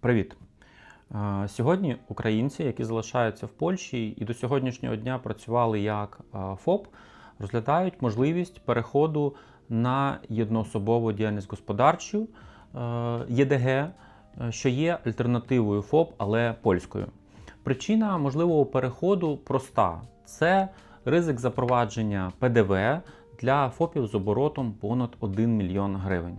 Привіт! Е, Сьогодні українці, які залишаються в Польщі і до сьогоднішнього дня працювали як е, ФОП, розглядають можливість переходу на єдноособову діяльність господарчу е, ЄДГ, що є альтернативою ФОП, але польською. Причина можливого переходу проста: це ризик запровадження ПДВ для ФОПів з оборотом понад 1 мільйон гривень.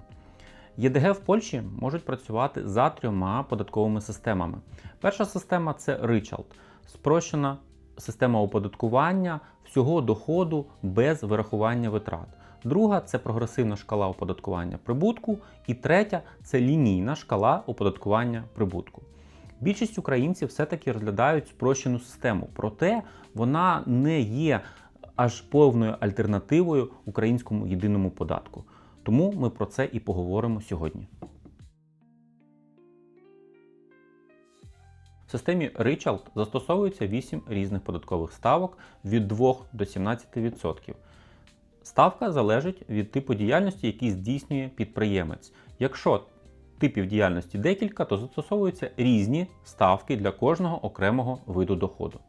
ЄДГ в Польщі можуть працювати за трьома податковими системами. Перша система це Ричалд, спрощена система оподаткування всього доходу без вирахування витрат. Друга це прогресивна шкала оподаткування прибутку. І третя це лінійна шкала оподаткування прибутку. Більшість українців все-таки розглядають спрощену систему, проте вона не є аж повною альтернативою українському єдиному податку. Тому ми про це і поговоримо сьогодні. В системі Richard застосовується 8 різних податкових ставок від 2 до 17%. Ставка залежить від типу діяльності, який здійснює підприємець. Якщо типів діяльності декілька, то застосовуються різні ставки для кожного окремого виду доходу.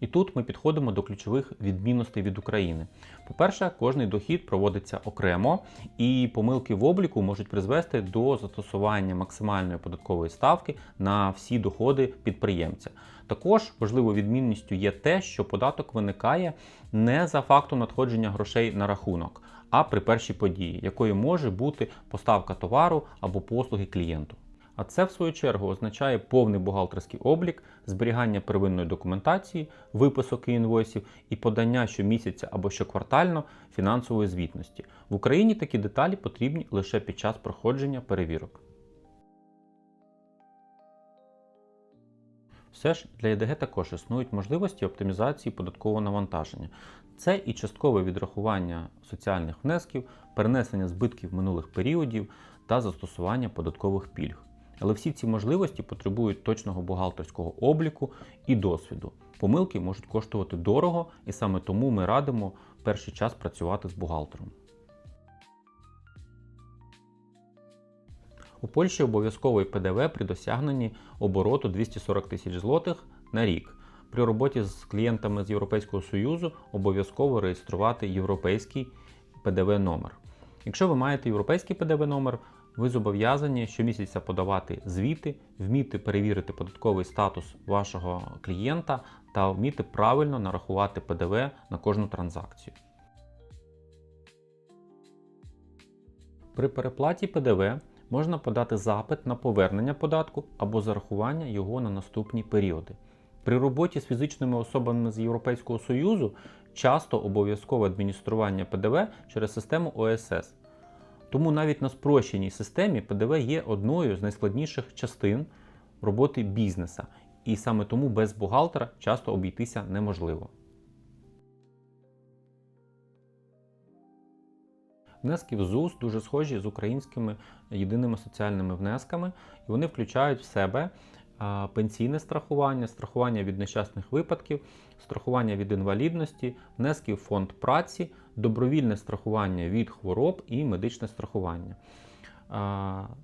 І тут ми підходимо до ключових відмінностей від України. По-перше, кожний дохід проводиться окремо, і помилки в обліку можуть призвести до застосування максимальної податкової ставки на всі доходи підприємця. Також важливою відмінністю є те, що податок виникає не за фактом надходження грошей на рахунок, а при першій події, якою може бути поставка товару або послуги клієнту. А це, в свою чергу, означає повний бухгалтерський облік, зберігання первинної документації, виписок інвойсів і подання щомісяця або щоквартально фінансової звітності. В Україні такі деталі потрібні лише під час проходження перевірок. Все ж для ЄДГ також існують можливості оптимізації податкового навантаження. Це і часткове відрахування соціальних внесків, перенесення збитків минулих періодів та застосування податкових пільг. Але всі ці можливості потребують точного бухгалтерського обліку і досвіду. Помилки можуть коштувати дорого, і саме тому ми радимо перший час працювати з бухгалтером. У Польщі обов'язковий ПДВ при досягненні обороту 240 тисяч злотих на рік. При роботі з клієнтами з Європейського Союзу обов'язково реєструвати європейський ПДВ номер. Якщо ви маєте європейський ПДВ номер, ви зобов'язані щомісяця подавати звіти, вміти перевірити податковий статус вашого клієнта та вміти правильно нарахувати ПДВ на кожну транзакцію. При переплаті ПДВ можна подати запит на повернення податку або зарахування його на наступні періоди. При роботі з фізичними особами з Європейського Союзу часто обов'язкове адміністрування ПДВ через систему ОСС. Тому навіть на спрощеній системі ПДВ є одною з найскладніших частин роботи бізнеса, і саме тому без бухгалтера часто обійтися неможливо. Внески в ЗУС дуже схожі з українськими єдиними соціальними внесками, і вони включають в себе пенсійне страхування, страхування від нещасних випадків, страхування від інвалідності, внески в фонд праці, добровільне страхування від хвороб і медичне страхування.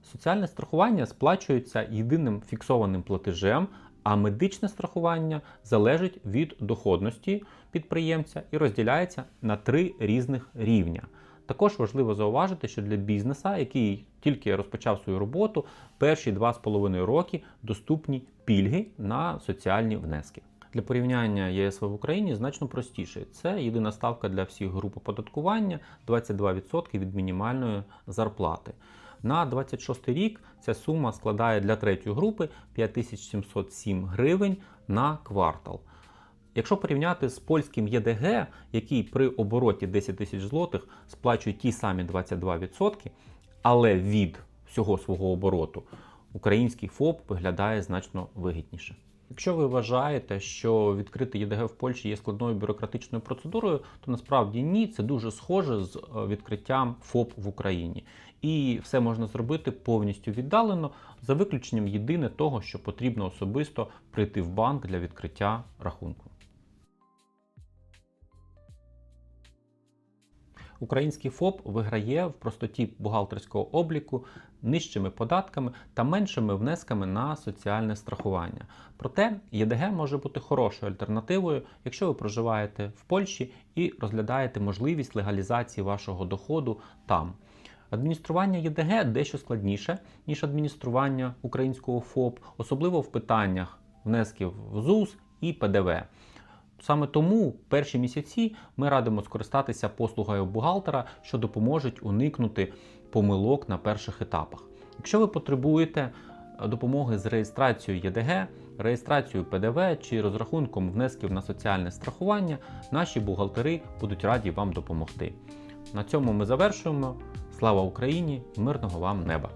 Соціальне страхування сплачується єдиним фіксованим платежем, а медичне страхування залежить від доходності підприємця і розділяється на три різних рівня. Також важливо зауважити, що для бізнеса, який тільки розпочав свою роботу, перші 2,5 роки доступні пільги на соціальні внески. Для порівняння ЄСВ в Україні значно простіше. Це єдина ставка для всіх груп оподаткування 22% від мінімальної зарплати. На 26 рік ця сума складає для третьої групи 5707 гривень на квартал. Якщо порівняти з польським ЄДГ, який при обороті 10 тисяч злотих сплачує ті самі 22%, але від всього свого обороту український ФОП виглядає значно вигідніше. Якщо ви вважаєте, що відкрити ЄДГ в Польщі є складною бюрократичною процедурою, то насправді ні, це дуже схоже з е, відкриттям ФОП в Україні. І все можна зробити повністю віддалено, за виключенням єдине того, що потрібно особисто прийти в банк для відкриття рахунку. Український ФОП виграє в простоті бухгалтерського обліку нижчими податками та меншими внесками на соціальне страхування. Проте ЄДГ може бути хорошою альтернативою, якщо ви проживаєте в Польщі і розглядаєте можливість легалізації вашого доходу там. Адміністрування ЄДГ дещо складніше, ніж адміністрування українського ФОП, особливо в питаннях внесків в ЗУС і ПДВ. Саме тому перші місяці ми радимо скористатися послугою бухгалтера, що допоможуть уникнути помилок на перших етапах. Якщо ви потребуєте е, допомоги з реєстрацією ЄДГ, реєстрацією ПДВ чи розрахунком внесків на соціальне страхування, наші бухгалтери будуть раді вам допомогти. На цьому ми завершуємо. Слава Україні! Мирного вам неба!